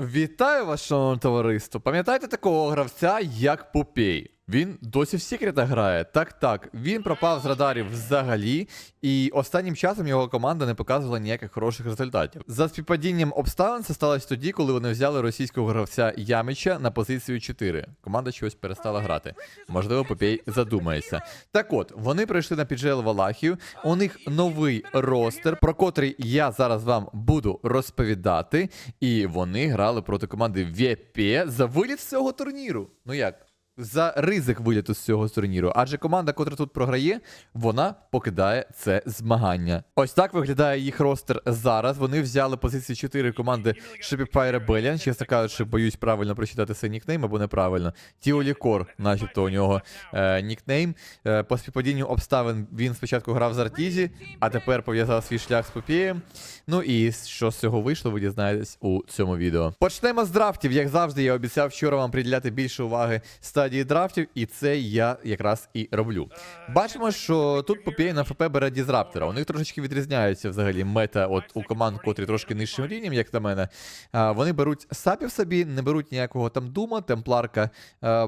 Вітаю вас, шановне товариство. Пам'ятаєте такого гравця, як Попей? Він досі в секрета грає. Так, так. Він пропав з радарів взагалі, і останнім часом його команда не показувала ніяких хороших результатів. За співпадінням обставин це сталося тоді, коли вони взяли російського гравця Ямича на позицію 4. Команда чогось перестала грати. Можливо, Попей задумається. Так от, вони прийшли на піджел Валахію. У них новий ростер, про котрий я зараз вам буду розповідати. І вони грали проти команди ВП за виліт з цього турніру. Ну як? За ризик виліту з цього турніру, адже команда, котра тут програє, вона покидає це змагання. Ось так виглядає їх ростер зараз. Вони взяли позиції 4 команди Shopify Rebellion. Чесно кажучи, боюсь правильно прочитати цей нікнейм або неправильно. Тіолікор, начебто, у нього е, нікнейм. Е, по співпадінню обставин він спочатку грав з Артізі, а тепер пов'язав свій шлях з Попієм. Ну і що з цього вийшло, ви дізнаєтесь у цьому відео. Почнемо з драфтів. Як завжди, я обіцяв вчора вам приділяти більше уваги стадії драфтів, і це я якраз і роблю. Бачимо, що тут Попій на ФП бере Дізраптора. У них трошечки відрізняється взагалі мета от у команд, котрі трошки нижчим рівнем, як на мене. Вони беруть сапів собі, не беруть ніякого там дума, темпларка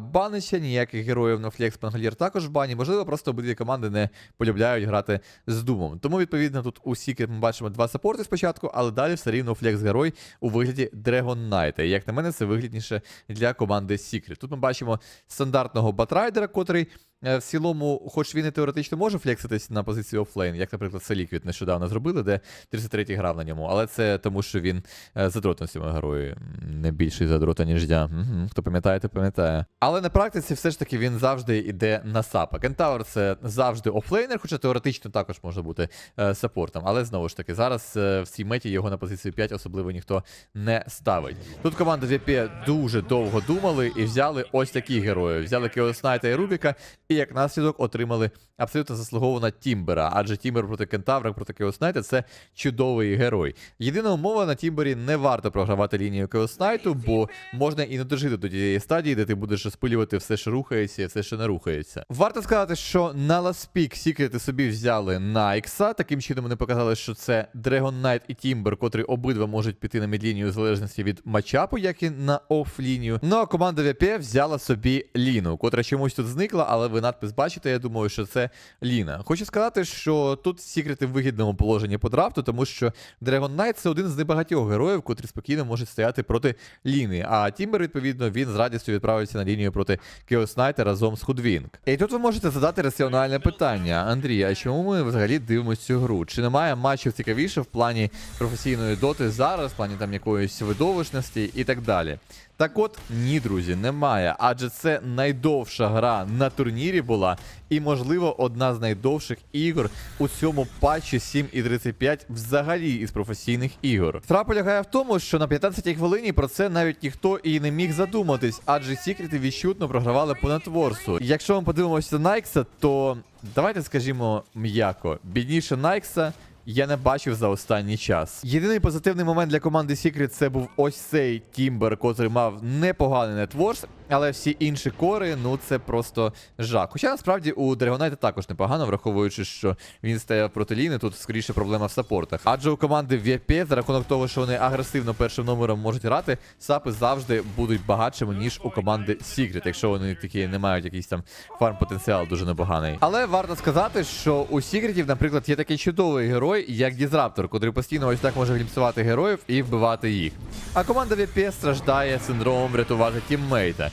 банича, ніяких героїв на флекс Пангалір також в бані. Можливо, просто обидві команди не полюбляють грати з думом. Тому, відповідно, тут у Сікет ми бачимо два саппорти спочатку, але далі все рівно флекс-герой у вигляді Dragon Knight. І як на мене, це вигідніше для команди Secret. Тут ми бачимо стандартного батрайдера, котрий в цілому, хоч він і теоретично може флекситись на позицію офлейн, як, наприклад, це нещодавно зробили, де 33-й грав на ньому, але це тому, що він е, задротом цьому герою. Не більший задрота, ніж я. Хто пам'ятає, то пам'ятає. Але на практиці все ж таки він завжди йде на сапа. Кентавр це завжди офлейнер, хоча теоретично також може бути е, саппортом. Але знову ж таки, зараз е, в цій меті його на позицію 5 особливо ніхто не ставить. Тут команда VP дуже довго думали і взяли ось такі герої. Взяли Кеоснайта і Рубіка, як наслідок отримали абсолютно заслуговано Тімбера. Адже Тімбер проти Кентавра, проти Кеоснайта це чудовий герой. Єдина умова на Тімбері не варто програвати лінію Кеоснайту, бо можна і не дожити до тієї стадії, де ти будеш розпилювати все, що рухається, і все, що не рухається. Варто сказати, що на Ласпік Сікрети собі взяли Найкса. Таким чином вони показали, що це Dragon Knight і Тімбер, котрі обидва можуть піти на мідлінію в залежності від матчапу, як і на офлінію. Ну а команда ВП взяла собі Ліну, котра чомусь тут зникла, але ви надпис бачите, я думаю, що це Ліна. Хочу сказати, що тут Сікрети в вигідному положенні по драфту, тому що Dragon Knight це один з небагатьох героїв, котрі спокійно можуть стояти проти Ліни. А Тімбер, відповідно, він з радістю відправиться на лінію проти Chaos Knight разом з Худвінг. І тут ви можете задати раціональне питання: Андрій, а чому ми взагалі дивимося цю гру? Чи немає матчів цікавіше в плані професійної доти зараз, в плані там якоїсь видовищності і так далі? Так от, ні, друзі, немає, адже це найдовша гра на турнірі була, і, можливо, одна з найдовших ігор у цьому патчі 7.35 взагалі із професійних ігор. Справа полягає в тому, що на 15-й хвилині про це навіть ніхто і не міг задуматись, адже секрети відчутно програвали по нетворсу. Якщо ми подивимося на Найкса, то давайте скажімо м'яко, бідніше Найкса. Я не бачив за останній час. Єдиний позитивний момент для команди Secret це був ось цей Тімбер, котрий мав непоганий нетворс, але всі інші кори, ну це просто жах. Хоча насправді у Драгонайта також непогано, враховуючи, що він стояв проти ліни, тут скоріше проблема в саппортах. Адже у команди VP, за рахунок того, що вони агресивно першим номером можуть грати, сапи завжди будуть багатшими, ніж у команди Secret, якщо вони такі не мають якийсь там фарм-потенціал дуже непоганий. Але варто сказати, що у Секретів, наприклад, є такий чудовий герой, як Дізраптор, котрий постійно ось так може глімсувати героїв і вбивати їх. А команда VPS страждає синдромом врятувати тіммейта.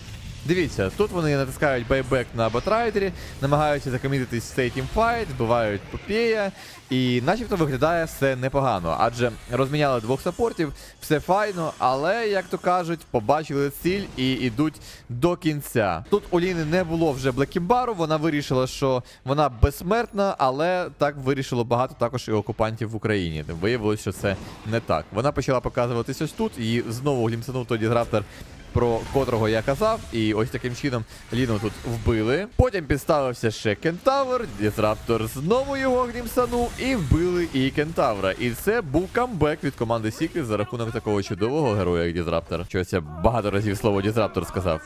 Дивіться, тут вони натискають байбек на батрайдері, намагаються закомітитись цей тімфайт, вбивають Попея, і начебто виглядає все непогано, адже розміняли двох саппортів, все файно, але, як то кажуть, побачили ціль і йдуть до кінця. Тут у Ліни не було вже Блекімбару, вона вирішила, що вона безсмертна, але так вирішило багато також і окупантів в Україні. Виявилося, що це не так. Вона почала показуватись ось тут, і знову глімсанув тоді Дізраптор про котрого я казав, і ось таким чином Ліну тут вбили. Потім підставився ще Кентавр, Дізраптор знову його грімсанув і вбили і Кентавра. І це був камбек від команди Сіки за рахунок такого чудового героя, як Дізраптор. Щось я багато разів слово Дізраптор сказав.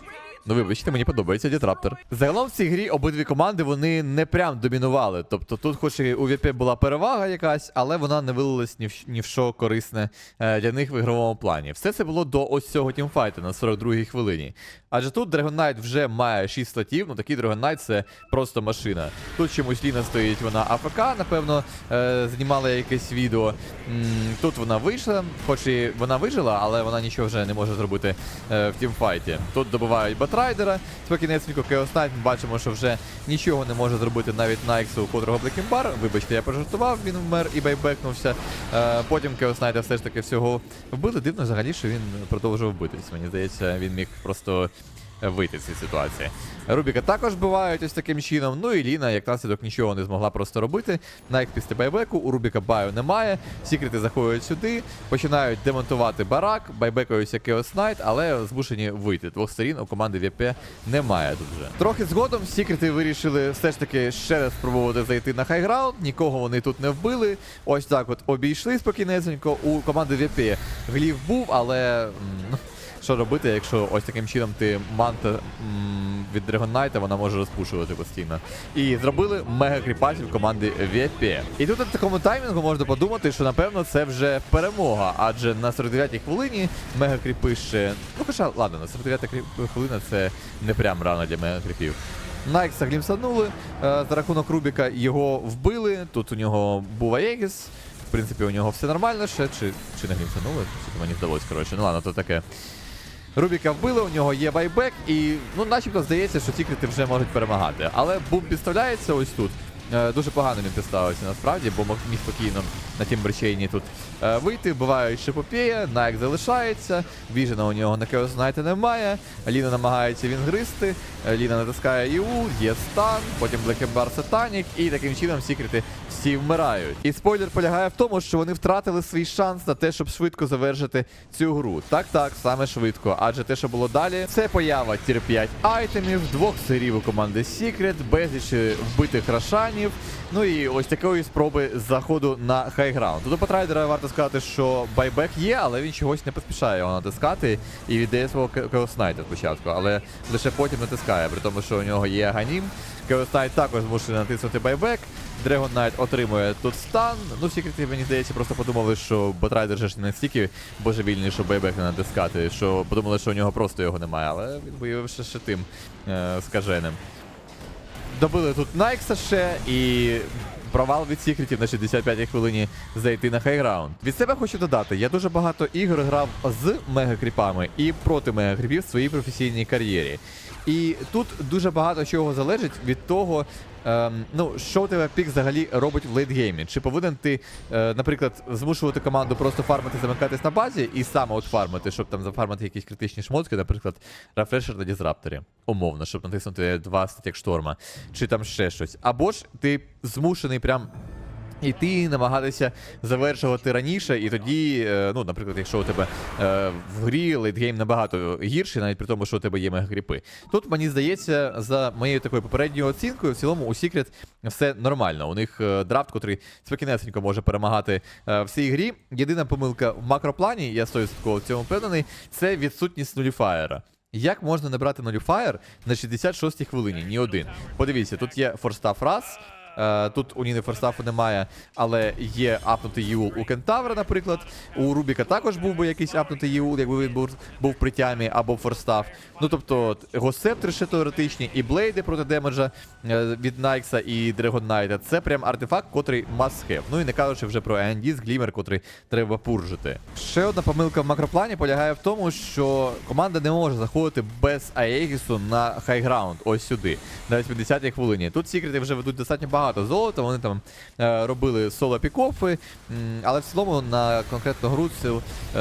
Ну вибачте, мені подобається Дітраптор. Загалом в цій грі обидві команди вони не прям домінували. Тобто тут, хоч і у ВП була перевага якась, але вона не вилилась ні в, ні в що корисне е, для них в ігровому плані. Все це було до ось цього тімфайту на 42-й хвилині. Адже тут Dragon Knight вже має 6 слотів, ну такий Dragon Knight це просто машина. Тут чомусь Ліна стоїть, вона АФК, напевно, е, знімала якесь відео. М, Тут вона вийшла, хоч і вона вижила, але вона нічого вже не може зробити е, в тімфайті. Тут добивають Батрайдера, спокійнесенько Chaos Knight, ми бачимо, що вже нічого не може зробити навіть Найксу, у котрого Блекімбар. Вибачте, я пожартував, він вмер і байбекнувся. Е, потім Knight все ж таки всього вбили. Дивно взагалі, що він продовжував битись. Мені здається, він міг просто вийти з цієї ситуації. Рубіка також бивають ось таким чином. Ну і Ліна, як наслідок, нічого не змогла просто робити. Найк після байбеку, у Рубіка баю немає. Сікрети заходять сюди, починають демонтувати барак, байбекаються Chaos Knight, але змушені вийти. Двох сторін у команди ВП немає тут вже. Трохи згодом Сікрети вирішили все ж таки ще раз спробувати зайти на хайграунд. Нікого вони тут не вбили. Ось так от обійшли спокійнесенько. У команди ВП глів був, але. Що робити, якщо ось таким чином ти манта від Knight, вона може розпушувати постійно. І зробили мега кріпасів команди VP. І тут на такому таймінгу можна подумати, що напевно це вже перемога, адже на 49-й хвилині мега кріпи ще. Ну хоча, ладно, на 49-та хвилина це не прям рано для мега кріпів. Найкса глімсанули, е, за рахунок Рубіка його вбили. Тут у нього був Аегіс. В принципі, у нього все нормально ще, чи, чи не глімсанули? Мені здалось, коротше. Ну ладно, то таке. Рубіка вбили, у нього є байбек, і ну, начебто здається, що тікрити вже можуть перемагати. Але бум підставляється ось тут. Е, Дуже погано він підставився насправді, бо мог міг спокійно на Тімберчейні тут е, вийти. Вбивають Шипопея, Найк залишається, Віжена у нього на Chaos Knight немає. Ліна намагається він гризти. е, Ліна натискає ІУ, є стан, потім Блекембар Сатанік, і таким чином секрети всі вмирають. І спойлер полягає в тому, що вони втратили свій шанс на те, щоб швидко завершити цю гру. Так, так, саме швидко. Адже те, що було далі, це поява тір 5 айтемів, двох сирів у команди Secret, безліч вбитих рашанів. Ну і ось такої спроби заходу на хайграунд. У Патрайдера варто сказати, що байбек є, але він чогось не поспішає його натискати і віддає свого Кеоснайта спочатку, але лише потім натискає, при тому, що у нього є Аганім. Кеоснайт також змушений натиснути байбек. Dragon Knight отримує тут стан. Ну, секрети, мені здається, просто подумали, що Батрайдер же ж не настільки божевільний, щоб байбек не натискати, що подумали, що у нього просто його немає, але він виявився ще тим е, скаженим. Добили тут Найкса ще і провал від секретів на 65-й хвилині зайти на хайграунд. Від себе хочу додати, я дуже багато ігор грав з мегакріпами і проти мегакріпів в своїй професійній кар'єрі. І тут дуже багато чого залежить від того, ем, ну, що у тебе пік взагалі робить в лейтгеймі. Чи повинен ти, е, наприклад, змушувати команду просто фармити, замикатись на базі і саме от фармити, щоб там зафармити якісь критичні шмотки, наприклад, Рафрешер на дізрапторі. Умовно, щоб натиснути два статік шторма, чи там ще щось. Або ж ти змушений прям. Іти намагатися завершувати раніше, і тоді, е, ну, наприклад, якщо у тебе е, в грі лейтгейм набагато гірший, навіть при тому, що у тебе є мегагріпи. Тут мені здається, за моєю такою попередньою оцінкою, в цілому у Secret все нормально. У них е, драфт, котрий спокійнесенько може перемагати е, в цій грі. Єдина помилка в макроплані, я 100% в цьому впевнений, це відсутність нуліфаєра. Як можна не брати нуліфаєр на 66-й хвилині? Ні один. Подивіться, тут є форстаф раз. Е, Тут у Ніни Форстафу немає, але є апнутий Юл у Кентавра, наприклад. У Рубіка також був би якийсь апнутий Юл, якби він був, був при тямі або Форстаф. Ну тобто, госептри ще теоретичні, і блейди проти демеджа е, від Найкса і Dragon Knight. Це прям артефакт, котрий must have. Ну і не кажучи вже про Ендіс, Глімер, котрий треба пуржити. Ще одна помилка в макроплані полягає в тому, що команда не може заходити без Аегісу на хайграунд, ось сюди, на 80-й хвилині. Тут секрети вже ведуть достатньо багато золота, вони там е, робили соло пікофи, але в цілому на конкретну гру це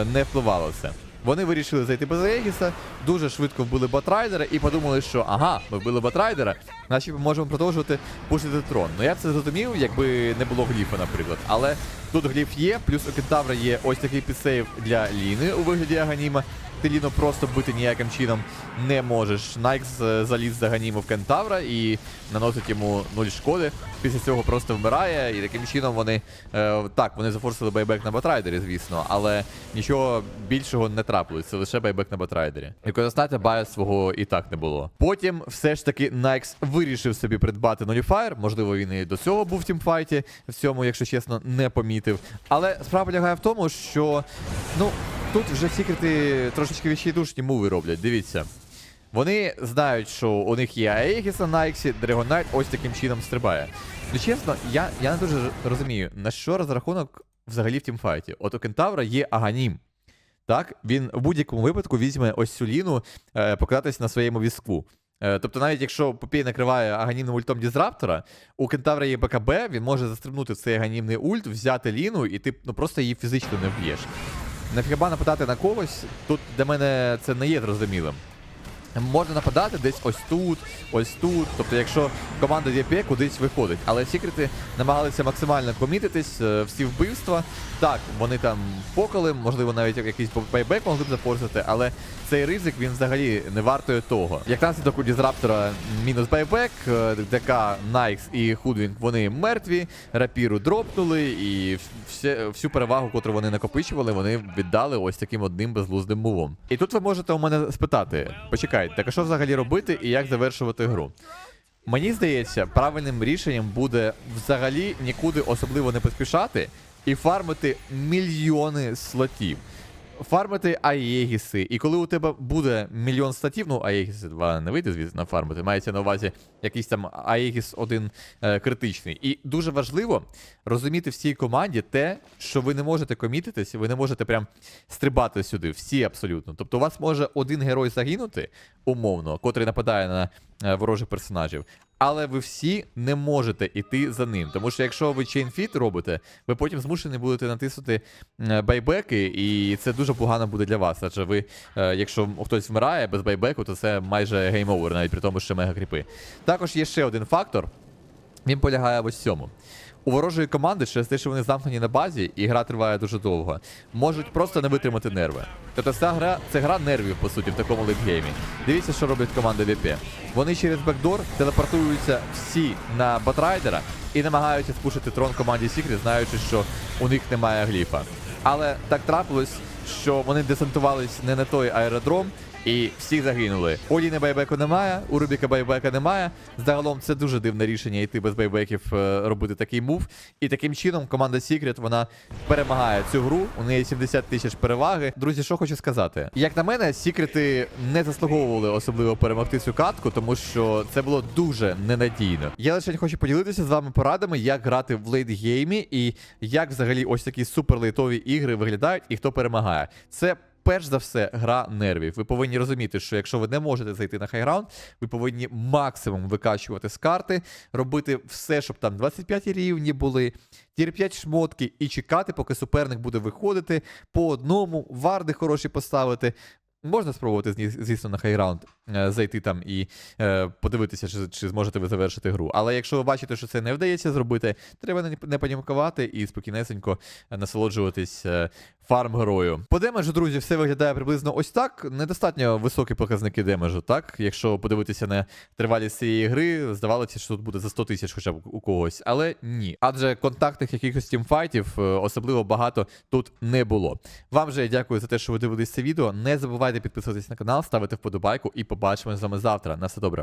не впливало це. Вони вирішили зайти без Аегіса, дуже швидко вбили Батрайдера і подумали, що ага, ми вбили Батрайдера, значить ми можемо продовжувати пушити трон. Ну я б це зрозумів, якби не було гліфа, наприклад. Але тут гліф є, плюс у Кентавра є ось такий підсейв для Ліни у вигляді Аганіма. Ти Ліну просто бити ніяким чином не можеш. Найкс е, заліз за ганіму в Кентавра і наносить йому 0 шкоди. Після цього просто вмирає, і таким чином вони е, так, вони зафорсили байбек на Батрайдері, звісно, але нічого більшого не трапилось. Це лише байбек на Батрайдері. Як достатньо бая свого і так не було. Потім все ж таки Найкс вирішив собі придбати Nullifier. Можливо, він і до цього був в тімфайті. В цьому, якщо чесно, не помітив. Але справа полягає в тому, що ну тут вже секрети трошечки відчайдушні муви роблять. Дивіться. Вони знають, що у них є Аегіс на Найксі, Драгонайт ось таким чином стрибає. Ну чесно, я, я не дуже розумію, на що розрахунок взагалі в тімфайті. От у Кентавра є Аганім. Так, він в будь-якому випадку візьме ось цю ліну е, покататись на своєму візку. Е, тобто, навіть якщо Попій накриває аганімним ультом Дізраптора, у Кентавра є БКБ, він може застрибнути в цей аганімний ульт, взяти ліну, і ти ну, просто її фізично не вб'єш. Нафіга нападати на когось, тут для мене це не є зрозумілим. Можна нападати десь ось тут, ось тут. Тобто, якщо команда ДП кудись виходить. Але секрети намагалися максимально комітитись, е, всі вбивства. Так, вони там покали, можливо, навіть якийсь байбек могли б запорсити, але цей ризик він взагалі не вартує того. Як наслідок у Дізраптора мінус байбек, е, ДК, Найкс і Худвінг вони мертві, рапіру дропнули, і все, всю перевагу, котру вони накопичували, вони віддали ось таким одним безглуздим мувом. І тут ви можете у мене спитати: почекайте, так а що взагалі робити і як завершувати гру? Мені здається, правильним рішенням буде взагалі нікуди особливо не поспішати і фармити мільйони слотів. Фармити Аєгіси. І коли у тебе буде мільйон статів, ну Аєгіси 2 не вийде, звісно, фармити. Мається на увазі якийсь там Аєгіс 1 е, критичний. І дуже важливо розуміти в цій команді те, що ви не можете комітитись, ви не можете прям стрибати сюди. Всі абсолютно. Тобто у вас може один герой загинути, умовно, котрий нападає на е, ворожих персонажів. Але ви всі не можете іти за ним. Тому що якщо ви чейнфіт робите, ви потім змушені будете натиснути байбеки, і це дуже погано буде для вас. Адже ви, е, якщо хтось вмирає без байбеку, то це майже гейм-овер, навіть при тому, що мега кріпи. Також є ще один фактор. Він полягає в ось цьому. У ворожої команди, через те, що вони замкнені на базі, і гра триває дуже довго, можуть просто не витримати нерви. Тобто ця гра це гра нервів, по суті, в такому лейтгеймі. Дивіться, що роблять команда ВП. Вони через бекдор телепортуються всі на Батрайдера і намагаються спушити трон команді Secret, знаючи, що у них немає гліфа. Але так трапилось, що вони десантувались не на той аеродром, і всі загинули. У Ліни байбеку немає, у Рубіка байбека немає. Загалом це дуже дивне рішення йти без байбеків, е, робити такий мув. І таким чином команда Secret вона перемагає цю гру. У неї 70 тисяч переваги. Друзі, що хочу сказати? Як на мене, Сікрети не заслуговували особливо перемогти цю катку, тому що це було дуже ненадійно. Я лише хочу поділитися з вами порадами, як грати в лейтгеймі і як взагалі ось такі суперлейтові ігри виглядають і хто перемагає. Це перш за все, гра нервів. Ви повинні розуміти, що якщо ви не можете зайти на хайграунд, ви повинні максимум викачувати з карти, робити все, щоб там 25 рівні були, тір 5 шмотки і чекати, поки суперник буде виходити по одному, варди хороші поставити. Можна спробувати, звісно, на хайраунд е, зайти там і е, подивитися, чи, чи зможете ви завершити гру. Але якщо ви бачите, що це не вдається зробити, треба не, панікувати і спокійнесенько е, насолоджуватись е, фарм герою. По демеджу, друзі, все виглядає приблизно ось так. Недостатньо високі показники демеджу, так? Якщо подивитися на тривалість цієї гри, здавалося, що тут буде за 100 тисяч хоча б у когось. Але ні. Адже контактних якихось тімфайтів е, особливо багато тут не було. Вам же я дякую за те, що ви дивились це відео. Не забувайте підписуватись на канал, ставити вподобайку і побачимось з вами завтра. На все добре.